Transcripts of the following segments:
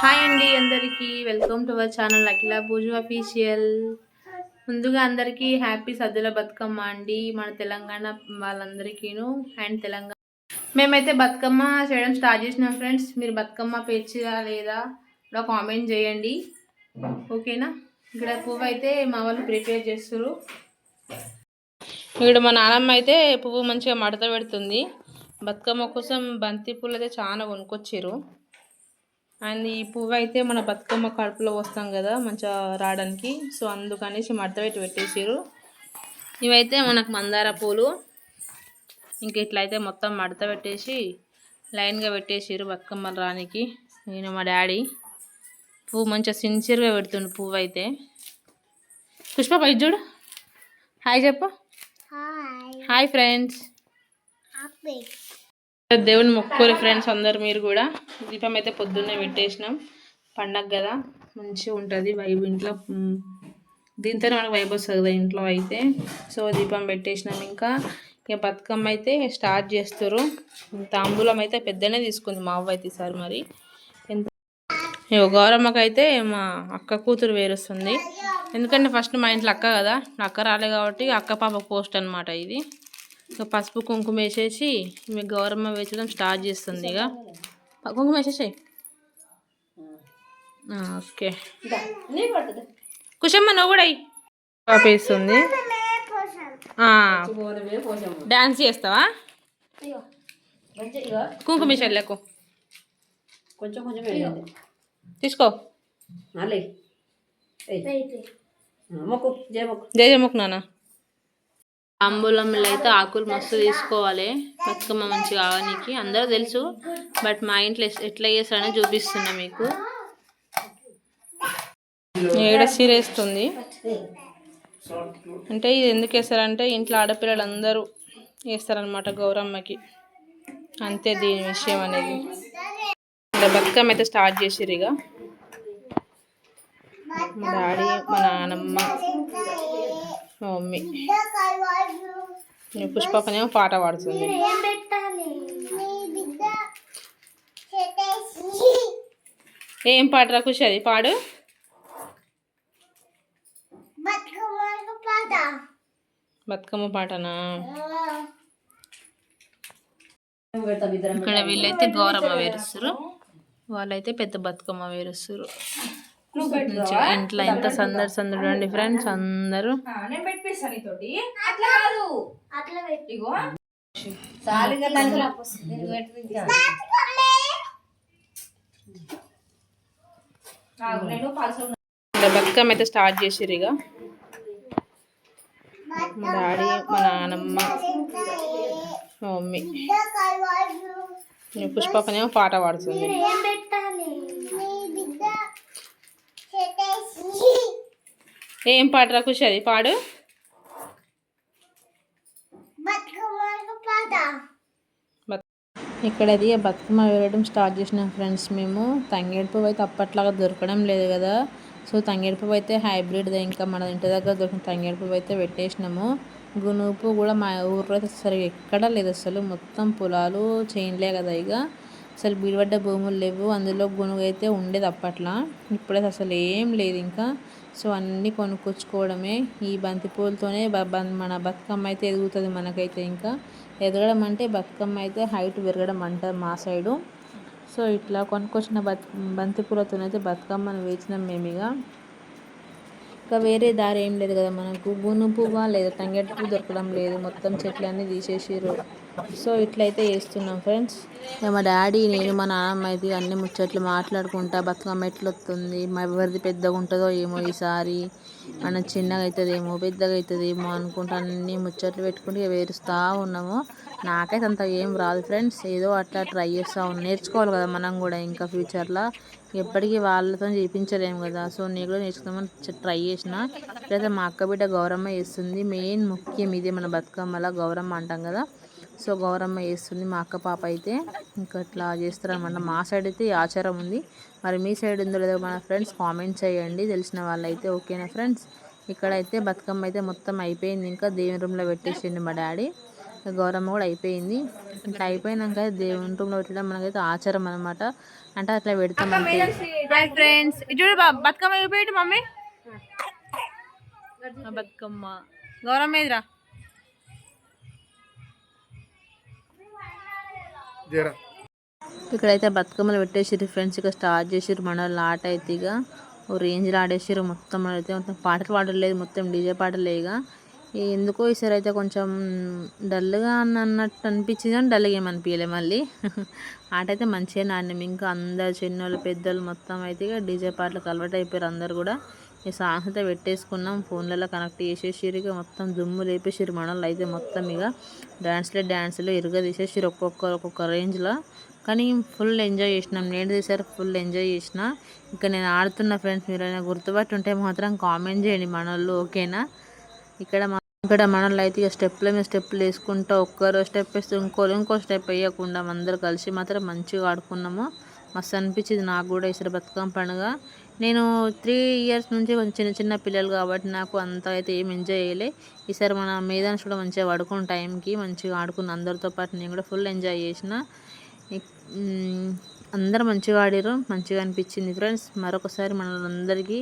Hi అండి అందరికీ. Welcome to our channel Akhila Pooja official ముందుగా అందరికీ హ్యాపీ సద్దుల బతుకమ్మ అండి. మన తెలంగాణ వాళ్ళందరికీను అండ్ తెలంగాణ మేమైతే బతుకమ్మ చేయడం స్టార్ట్ చేసినాం ఫ్రెండ్స్ మీరు బతుకమ్మ పేర్చిదా లేదా ఇలా కామెంట్ చేయండి. ఓకేనా ఇక్కడ పువ్వు అయితే మా వాళ్ళు ప్రిపేర్ చేస్తారు ఇక్కడ మా నానమ్మ అయితే పువ్వు మంచిగా మడత పెడుతుంది. బతుకమ్మ కోసం బంతి పూలు అయితే చాలా కొనుక్కొచ్చారు అండ్ ఈ పువ్వు అయితే మన బతుకమ్మ కడుపులో వస్తాం కదా మంచిగా రావడానికి. సో అందుకనేసి మడత పెట్టి పెట్టేసారు ఇవైతే మనకు మందార పూలు. ఇంక ఇట్లా అయితే మొత్తం మడత పెట్టేసి లైన్గా పెట్టేసారు బతుకమ్మ రానికి. నేను మా డాడీ పువ్వు మంచిగా సిన్సియర్గా పెడుతుండు పువ్వు అయితే పుష్ప పై చూడు. హాయ్ చెప్పు. హాయ్. ఫ్రెండ్స్. దేవుని మొక్కుకోరు ఫ్రెండ్స్ అందరు మీరు కూడా. దీపం అయితే పొద్దున్నే పెట్టేసినాం. పండగ కదా మంచిగా ఉంటుంది వైబ్ ఇంట్లో. దీంతోనే మనకు వైబ్ వస్తుంది కదా ఇంట్లో అయితే. సో దీపం పెట్టేసినాం ఇంకా. ఇక బతుకమ్మ అయితే స్టార్ట్ చేస్తారు తాంబూలం అయితే పెద్దనే తీసుకుంది మా అవ్వ అయితే ఈసారి మరి. ఎంత గౌరమ్మకి అయితే మా అక్క కూతురు వేరుస్తుంది ఎందుకంటే ఫస్ట్ మా ఇంట్లో అక్క కదా అక్క రాలే కాబట్టి అక్క పాప పోస్ట్ అనమాట ఇది. ఇక పసుపు కుంకుమ వేసేసి మీ గౌరమ్మ వేసడం స్టార్ట్ చేస్తుంది ఇక. కుంకుమ వేసేసాయి. ఓకే. కుషమ్మ నువ్వు కూడా వేస్తుంది. డాన్స్ చేస్తావా? కుంకుమ చెల్లెకు కొంచెం కొంచెం తీసుకో. జయ మొక్కు. జయ జముక్ అయితే ఆకులు మస్తు తీసుకోవాలి. బతుకమ్మ మంచిగా కావడానికి. అందరూ తెలుసు బట్ మా ఇంట్లో ఎట్లా చేస్తారని చూపిస్తున్నా మీకు. ఏడ సీరేస్తుంది అంటే ఇది ఎందుకు వేస్తారంటే ఇంట్లో ఆడపిల్లలు అందరూ వేస్తారనమాట గౌరమ్మకి. అంతే దీని విషయం అనేది. బతుకమ్మ అయితే స్టార్ట్ చేసిర్రు ఇక మా డాడీ మా నాన్నమ్మ మా మమ్మీ. ఈ పుష్పకనేమో పాట పాడుతుంది. ఏం పాటరా ఖుషి అది పాడు. బతుకమ్మ పాటనా? ఇక్కడ వీళ్ళైతే గౌరమ్మ వేరుస్తారు వాళ్ళైతే పెద్ద బతుకమ్మ వేరుస్తారు ఇంట్లో ఎంత సందడి సందడి అండి ఫ్రెండ్స్ అందరూ. నేను పెట్టిస్తాను నీతోటి. అట్లా కాదు. అట్లా ఇగో. బతుకమ్మ అయితే స్టార్ట్ చేసిర్రు ఇక మా డాడీ మా నాన్నమ్మ మా మమ్మీ. ఈ పుష్పకనేమో పాట పాడుతుంది. ఏం పాటరా ఖుషి అది? పాడు. బత్- ఇక్కడ అది బతుకమ్మ వేయడం స్టార్ట్ చేసినాం ఫ్రెండ్స్ మేము. తంగేడు పువ్వు అయితే అప్పట్లాగా దొరకడం లేదు కదా. సో తంగేడు పువ్వు అయితే హైబ్రిడ్ ఇంకా మన ఇంటి దగ్గర దొరికిన తంగేడు పువ్వు అయితే పెట్టేసినాము. గునుపు కూడా మా ఊర్లో అయితే సరిగ్గా ఎక్కడా లేదు అసలు. మొత్తం పొలాలు చేయంలే కదా ఇక. అసలు బీడుపడ్డ భూములు లేవు. అందులో గునుగు అయితే ఉండేది అప్పట్లో. ఇప్పుడైతే అసలు ఏం లేదు ఇంకా. సో అన్నీ కొనుక్కొచ్చుకోవడమే. ఈ బంతిపూలతోనే మన బతుకమ్మ అయితే ఎదుగుతుంది మనకైతే ఇంకా. ఎదగడం అంటే బతుకమ్మ అయితే హైట్ పెరగడం అంటారు మా సైడు. సో ఇట్లా కొనుక్కొచ్చిన బతు బంతిపూలతోనైతే బతుకమ్మను వేసినాం మేము ఇక ఇంకా వేరే దారి ఏం లేదు కదా మనకు. గును పువ్వు లేదా తంగేడు పువ్వు దొరకడం లేదు. మొత్తం చెట్లన్నీ తీసేసిర్రు. సో ఇట్లయితే చేస్తున్నాం ఫ్రెండ్స్. ఇక మా డాడీ నేను మా నాన్నమ్మ అయితే అన్ని ముచ్చట్లు మాట్లాడుకుంటా బతుకమ్మ ఎట్లా వస్తుంది మా ఎవరిది పెద్దగా ఉంటుందో ఏమో ఈసారి మన చిన్నగా అవుతుందేమో పెద్దగా అవుతుందేమో అనుకుంటా అన్ని ముచ్చట్లు పెట్టుకుంటే వేరుస్తూ ఉన్నాము. నాకైతే అంత ఏం రాదు ఫ్రెండ్స్ ఏదో అట్లా ట్రై చేస్తూ ఉన్నాం. నేర్చుకోవాలి కదా మనం కూడా ఇంకా ఫ్యూచర్లో. ఎప్పటికీ వాళ్ళతో చేయించలేము కదా సో నేను కూడా నేర్చుకుందామని ట్రై చేసిన. లేదా మా అక్క బిడ్డ గౌరమ్మ చేస్తుంది మెయిన్ ముఖ్యం ఇదే మన బతుకమ్మల గౌరమ్మ అంటాం కదా. సో గౌరమ్మ చేస్తుంది మా అక్క పాప అయితే ఇంకా ఇట్లా చేస్తారనమాట మా సైడ్ అయితే ఈ ఆచారం ఉంది. మరి మీ సైడ్ ఉందో లేదో మన ఫ్రెండ్స్ కామెంట్ చేయండి. తెలిసిన వాళ్ళైతే ఓకేనా ఫ్రెండ్స్ ఇక్కడైతే బతుకమ్మ అయితే మొత్తం అయిపోయింది. ఇంకా దేవుని రూమ్లో పెట్టేసిండు మా డాడీ గౌరమ్మ కూడా అయిపోయింది. ఇట్లా అయిపోయినాక దేవుని రూమ్లో పెట్టడం మనకైతే ఆచారం అనమాట అంటే అట్లా పెడతాం ఫ్రెండ్స్ బతుకమ్మ అయిపోయి మమ్మీ. ఆ బతుకమ్మ. గౌరమ్మ ఏదిరా? జరా. ఇక్కడైతే బతుకమ్మలు పెట్టేసిరు ఫ్రెండ్స్ ఇక స్టార్ట్ చేసిర్రు మనోళ్ళు ఆట అయితే ఇక. ఓ రేంజ్లో ఆడేసిర్రు మొత్తం అయితే. మొత్తం పాటలు పాడలేదు మొత్తం డీజే పాటలే ఇక. ఎందుకో ఈసారి అయితే కొంచెం డల్గా అన్నట్టు అనిపించింది కానీ డల్గా ఏమనిపించలే మళ్ళీ. ఆట అయితే మంచిగా ఆడినాం. ఇంకా అందరు చిన్నోళ్ళు పెద్దోళ్ళు మొత్తం అయితే ఇక డీజే పాటలకు అలవాటు అయిపోయారు అందరు కూడా. ఈ సాంగ్స్ అయితే పెట్టేసుకున్నాం. ఫోన్లలో కనెక్ట్ చేసేసిరు ఇక మొత్తం దుమ్ము లేపేసిరు మనల్ని అయితే మొత్తం ఇక. డ్యాన్స్లే డ్యాన్స్లో ఇరుగా తీసేసిర్రు ఒక్కొక్క ఒక్కొక్క రేంజ్లో. కానీ ఫుల్ ఎంజాయ్ చేసినాం. నేను తీసారు ఫుల్ ఎంజాయ్ చేసిన. ఇక నేను ఆడుతున్న ఫ్రెండ్స్ మీరైనా గుర్తుపట్టి ఉంటే మాత్రం కామెంట్ చేయండి మనోళ్ళు ఓకేనా? ఇక్కడ మా ఇక్కడ మనల్ని అయితే ఇక స్టెప్ల మీద స్టెప్లు వేసుకుంటూ ఒక్కరో స్టెప్ వేస్తే ఇంకోరు ఇంకో స్టెప్ వేయకుండా అందరు కలిసి మాత్రం మంచిగా ఆడుకున్నాము. మస్తు అనిపించింది నాకు కూడా ఈసారి బతుకమ్మ పండుగ. నేను త్రీ ఇయర్స్ నుంచి కొంచెం చిన్న చిన్న పిల్లలు కాబట్టి నాకు అంత అయితే ఏం ఎంజాయ్ చేయలే. ఈసారి మన మైదాన్స్ కూడా మంచిగా పడుకున్న టైంకి మంచిగా ఆడుకున్న అందరితో పాటు నేను కూడా ఫుల్ ఎంజాయ్ చేసిన. అందరు మంచిగా ఆడారు మంచిగా అనిపించింది. ఫ్రెండ్స్ మరొకసారి మనందరికీ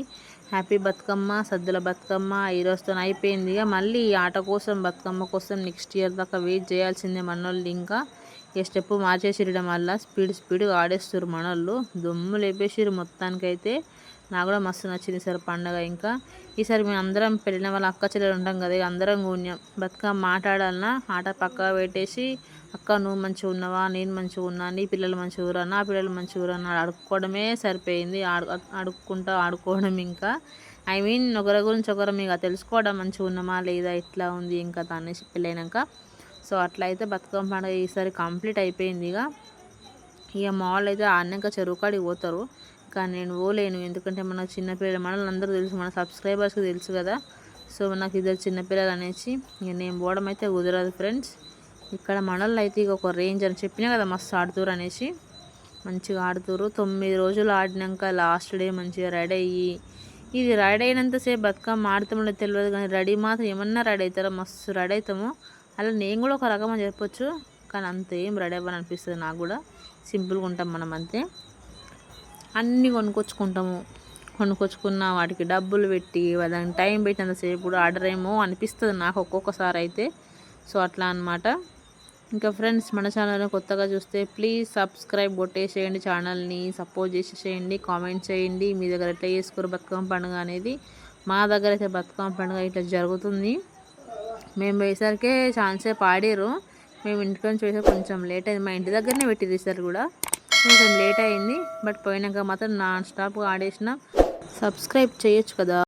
హ్యాపీ బతుకమ్మ సద్దుల బతుకమ్మ ఈ రోజుతో అయిపోయింది. ఇక మళ్ళీ ఈ ఆట కోసం బతుకమ్మ కోసం నెక్స్ట్ ఇయర్ దాకా వెయిట్ చేయాల్సిందే మనోళ్ళు ఇంకా. ఈ స్టెప్ మార్చేసిరడం వల్ల స్పీడ్ స్పీడ్గా ఆడేస్తారు మనోళ్ళు. దుమ్ము లేపేసిరు మొత్తానికైతే. నాకు కూడా మస్తు నచ్చింది సార్ పండగ ఇంకా. ఈసారి మేము అందరం పెళ్ళిన వాళ్ళ అక్క చెల్లెలు ఉంటాం కదా ఇక అందరం కూర్చున్నాం బతుకమ్మ మాట్లాడాలన్నా ఆట పక్క పెట్టేసి అక్క నువ్వు మంచిగా ఉన్నావా? నేను మంచిగా ఉన్నా? నీ పిల్లలు మంచిగా ఊరన్నా నా పిల్లలు మంచిగా ఊరన్నా అడుక్కోవడమే సరిపోయింది. ఆడు అడుక్కుంటా ఆడుకోవడం ఇంకా. ఐ మీన్ ఒకరి గురించి ఒకరు మీకు తెలుసుకోవడం మంచిగా ఉన్నామా? లేదా? ఎట్లా ఉంది? ఇంకా దాన్ని పెళ్ళైనాక. సో అట్లా అయితే బతుకమ్మ పండుగ ఈసారి కంప్లీట్ అయిపోయింది ఇక. ఇక మాల్ అయితే ఆడినాక చెరువు కాడికి పోతారు. కానీ నేను పోలేను. ఎందుకంటే మన చిన్నపిల్లలు మనల్ని అందరూ తెలుసు మన సబ్స్క్రైబర్స్కి తెలుసు కదా. సో నాకు ఇద్దరు చిన్నపిల్లలు అనేసి నేను పోవడం అయితే కుదరదు ఫ్రెండ్స్ ఇక్కడ మనల్ని అయితే ఇక ఒక రేంజ్ అని చెప్పినా కదా మస్తు ఆడుతురు అనేసి. మంచిగా ఆడుతురు తొమ్మిది రోజులు ఆడినాక లాస్ట్ డే మంచిగా రెడీ అయ్యి. ఇది రెడీ అయినంతసేపు బతుకమ్మ ఆడతామో తెలియదు కానీ రెడీ మాత్రం ఏమన్నా రెడీ అవుతారో మస్తు రెడీ అవుతాము. అలా నేను కూడా ఒక రకం అని చెప్పొచ్చు కానీ అంత ఏం రెడీ అవ్వని అనిపిస్తుంది నాకు కూడా. సింపుల్గా ఉంటాం మనం అంతే. అన్నీ కొనుక్కొచ్చుకుంటాము కొనుక్కొచ్చుకున్న వాటికి డబ్బులు పెట్టి దానికి టైం పెట్టినంతసేపు కూడా ఆర్డర్ ఏమో అనిపిస్తుంది నాకు ఒక్కొక్కసారి అయితే. సో అట్లా అన్నమాట. ఇంకా ఫ్రెండ్స్ మన ఛానల్ కొత్తగా చూస్తే ప్లీజ్ సబ్స్క్రైబ్ కొట్టేసేయండి. ఛానల్ని సపోర్ట్ చేసేసేయండి. కామెంట్ చేయండి. మీ దగ్గర ఎట్లా చేసుకోరు బతుకమ్మ పండుగ అనేది? మా దగ్గర అయితే బతుకమ్మ పండుగ ఇట్లా జరుగుతుంది. మేము పోయేసరికి ఛాన్సే పాడారు మేము ఇంటికి నుంచి కొంచెం లేట్ అయింది. మా ఇంటి దగ్గరనే పెట్టింది ఈసారి కూడా. కొంచెం లేట్ అయింది బట్ పోయినాక మాత్రం నాన్ స్టాప్గా ఆడేసిన. సబ్స్క్రైబ్ చేయొచ్చు కదా.